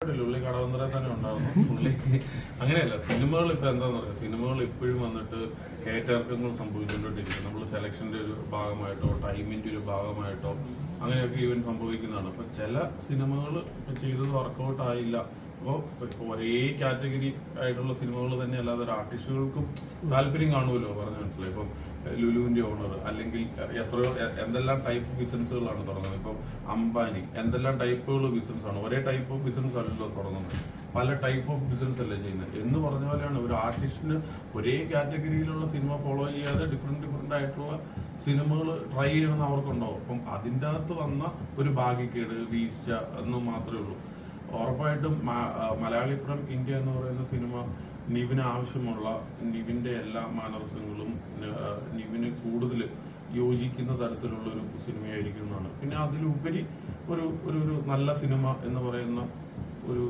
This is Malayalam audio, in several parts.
ഉള്ളി തന്നെ ഉണ്ടായിരുന്നു അങ്ങനെയല്ല സിനിമകൾ ഇപ്പൊ എന്താന്ന് പറയാ സിനിമകൾ ഇപ്പോഴും വന്നിട്ട് കേറ്റർക്കങ്ങൾ സംഭവിച്ചുകൊണ്ടിരിക്കും നമ്മൾ സെലക്ഷന്റെ ഒരു ഭാഗമായിട്ടോ ടൈമിന്റെ ഒരു ഭാഗമായിട്ടോ അങ്ങനെയൊക്കെ ഈവൻ സംഭവിക്കുന്നതാണ്. അപ്പൊ ചില സിനിമകൾ ചെയ്തത് വർക്കൗട്ട് ആയില്ല. അപ്പോൾ ഇപ്പോൾ ഒരേ കാറ്റഗറി ആയിട്ടുള്ള സിനിമകൾ തന്നെ അല്ലാതെ ഒരു ആർട്ടിസ്റ്റുകൾക്കും താല്പര്യം കാണുമല്ലോ പറഞ്ഞു മനസ്സിലായി. ഇപ്പം ലുലുവിന്റെ ഓണർ അല്ലെങ്കിൽ എത്രയോ എന്തെല്ലാം ടൈപ്പ് ബിസിനസ്സുകളാണ് തുടങ്ങുന്നത്. ഇപ്പം അംബാനി എന്തെല്ലാം ടൈപ്പുകൾ ബിസിനസ്സാണ് ഒരേ ടൈപ്പ് ഓഫ് ബിസിനസ് അല്ലല്ലോ തുടങ്ങുന്നത്. പല ടൈപ്പ് ഓഫ് ബിസിനസ് അല്ലേ ചെയ്യുന്നത്? എന്ന് പറഞ്ഞ പോലെയാണ് ഒരു ആർട്ടിസ്റ്റിന് ഒരേ കാറ്റഗറിയിലുള്ള സിനിമ ഫോളോ ചെയ്യാതെ ഡിഫറെന്റ് ഡിഫറെന്റ് ആയിട്ടുള്ള സിനിമകൾ ട്രൈ ചെയ്യണമെന്ന് അവർക്കുണ്ടാവും അപ്പം അതിന്റെ അകത്ത് വന്ന ഒരു ഭാഗ്യക്കേട് വീഴ്ച എന്ന് മാത്രമേ ഉള്ളൂ. ഉറപ്പായിട്ടും മലയാളി ഫ്രം ഇന്ത്യ എന്ന് പറയുന്ന സിനിമ നിവിന് ആവശ്യമുള്ള നിവിന്റെ എല്ലാ മാനർസങ്ങളും നിവിന് കൂടുതൽ യോജിക്കുന്ന തരത്തിലുള്ള ഒരു സിനിമയായിരിക്കും എന്നാണ്. പിന്നെ അതിലുപരി ഒരു ഒരു ഒരു നല്ല സിനിമ എന്ന് പറയുന്ന ഒരു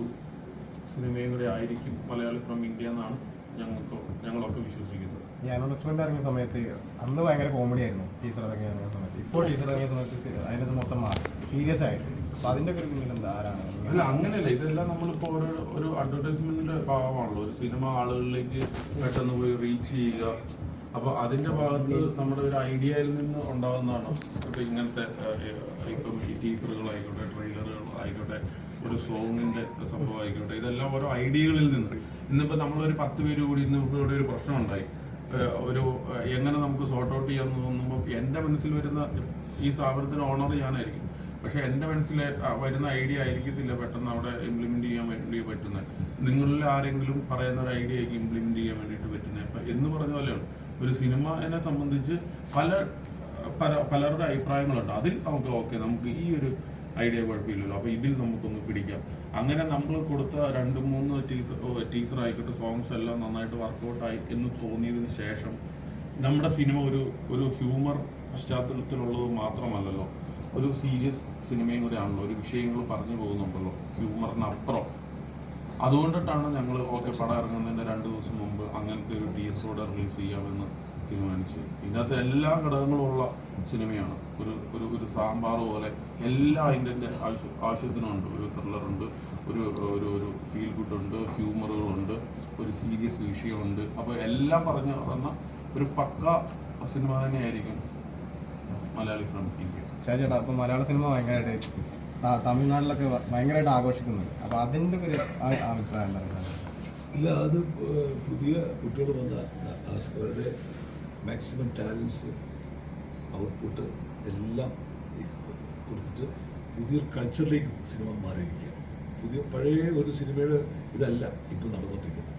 സിനിമയും കൂടെ ആയിരിക്കും മലയാളി ഫ്രം ഇന്ത്യ എന്നാണ് ഞങ്ങൾക്ക് ഞങ്ങളൊക്കെ വിശ്വസിക്കുന്നത്. ഞാൻ അനൗൺസ്മെന്റ് ഇറങ്ങിയ സമയത്ത് അന്ന് ഭയങ്കര കോമഡി ആയിരുന്നു. ടീച്ചർ ഇറങ്ങിയ സമയത്ത്. ഇപ്പോൾ ടീച്ചർ ഇറങ്ങിയ സമയത്ത് അതിനകത്ത് മൊത്തം മാറി. സീരിയസ് ആയിട്ട്. അല്ല അങ്ങനെയല്ല. ഇതെല്ലാം നമ്മളിപ്പോ ഒരു ഒരു അഡ്വർടൈസ്മെന്റിന്റെ ഭാഗമാണല്ലോ. ഒരു സിനിമ ആളുകളിലേക്ക് പെട്ടെന്ന് പോയി റീച്ച് ചെയ്യുക. അപ്പൊ അതിന്റെ ഭാഗത്ത് നമ്മുടെ ഒരു ഐഡിയയിൽ നിന്ന് ഉണ്ടാകുന്നതാണ് ഇപ്പൊ ഇങ്ങനത്തെ ഇപ്പം ഈ ടീച്ചറുകളായിക്കോട്ടെ ട്രെയിലറുകൾ ആയിക്കോട്ടെ ഒരു സോങ്ങിന്റെ സംഭവം ആയിക്കോട്ടെ ഇതെല്ലാം ഓരോ ഐഡിയകളിൽ നിന്ന്. ഇന്നിപ്പോ നമ്മളൊരു പത്ത് പേര് കൂടി ഇന്ന് ഇവിടെ ഒരു പ്രശ്നം ഉണ്ടായി ഒരു എങ്ങനെ നമുക്ക് സോർട്ട് ഔട്ട് ചെയ്യാമെന്ന് തോന്നുമ്പോൾ എന്റെ മനസ്സിൽ വരുന്ന ഈ സ്ഥാപനത്തിന് ഓണർ ഞാനായിരിക്കും. പക്ഷെ എന്റെ മനസ്സിൽ വരുന്ന ഐഡിയ ആയിരിക്കത്തില്ല പെട്ടെന്ന് അവിടെ ഇംപ്ലിമെന്റ് ചെയ്യാൻ വേണ്ടി പറ്റുന്നത്. നിങ്ങളിൽ ആരെങ്കിലും പറയുന്ന ഒരു ഐഡിയ ആയിരിക്കും ഇംപ്ലിമെന്റ് ചെയ്യാൻ വേണ്ടിയിട്ട് പറ്റുന്നത്. അപ്പൊ എന്ന് പറഞ്ഞ പോലെയാണ് ഒരു സിനിമനെ സംബന്ധിച്ച് പല പല പലരുടെ അഭിപ്രായങ്ങളുണ്ട്. അതിൽ നമുക്ക് ഓക്കെ നമുക്ക് ഈ ഒരു ഐഡിയ കുഴപ്പമില്ലല്ലോ. അപ്പോൾ ഇതിൽ നമുക്കൊന്ന് പിടിക്കാം. അങ്ങനെ നമ്മൾ കൊടുത്ത രണ്ട് മൂന്ന് ടീസർ ടീസർ ആയിക്കോട്ടെ സോങ്സ് എല്ലാം നന്നായിട്ട് വർക്കൗട്ടായി എന്ന് തോന്നിയതിന് ശേഷം നമ്മുടെ സിനിമ ഒരു ഒരു ഹ്യൂമർ പശ്ചാത്തലത്തിലുള്ളത് മാത്രമല്ലല്ലോ. ഒരു സീരിയസ് സിനിമയും കൂടെ ആണല്ലോ ഒരു വിഷയങ്ങൾ പറഞ്ഞു പോകുന്നുണ്ടല്ലോ ഹ്യൂമറിനപ്പുറം അതുകൊണ്ടിട്ടാണ് ഞങ്ങൾ ഓക്കെ പടം ഇറങ്ങുന്നതിന്റെ രണ്ട് ദിവസം മുമ്പ് അങ്ങനത്തെ ഒരു ഡി എസ് ഓടെ റിലീസ് ചെയ്യാമെന്ന് തീരുമാനിച്ചു ഇതിനകത്ത് എല്ലാ ഘടകങ്ങളും ഉള്ള സിനിമയാണ്. ഒരു ഒരു ഒരു സാമ്പാർ പോലെ എല്ലാ അതിന്റെ ആവശ്യ ആവശ്യത്തിനുണ്ട്. ഒരു ത്രില്ലറുണ്ട് ഒരു ഒരു ഒരു ഫീൽ ഗുഡ് ഉണ്ട് ഹ്യൂമറുകളുണ്ട് ഒരു സീരിയസ് വിഷയമുണ്ട്. അപ്പോൾ എല്ലാം പറഞ്ഞു വന്ന ഒരു പക്ക സിനിമ തന്നെയായിരിക്കും മലയാളി ഇന്ത്യ. ഷാജേട്ടാ അപ്പൊ മലയാള സിനിമ ഭയങ്കരമായിട്ട് തമിഴ്നാട്ടിലൊക്കെ ഭയങ്കരമായിട്ട് ആഘോഷിക്കുന്നുണ്ട്. അപ്പൊ അതിന്റെ ഒരു അഭിപ്രായം എന്താണ് ഇല്ല അത് പുതിയ കുട്ടികൾ വന്ന അവരുടെ മാക്സിമം ടാലൻസ് ഔട്ട്പുട്ട് എല്ലാം കൊടുത്തിട്ട് പുതിയൊരു കൾച്ചറിലേക്ക് സിനിമ മാറിയിരിക്കുക പുതിയ പഴയ ഒരു സിനിമയുടെ ഇതല്ല ഇപ്പം നടന്നുകൊണ്ടിരിക്കുന്നത്.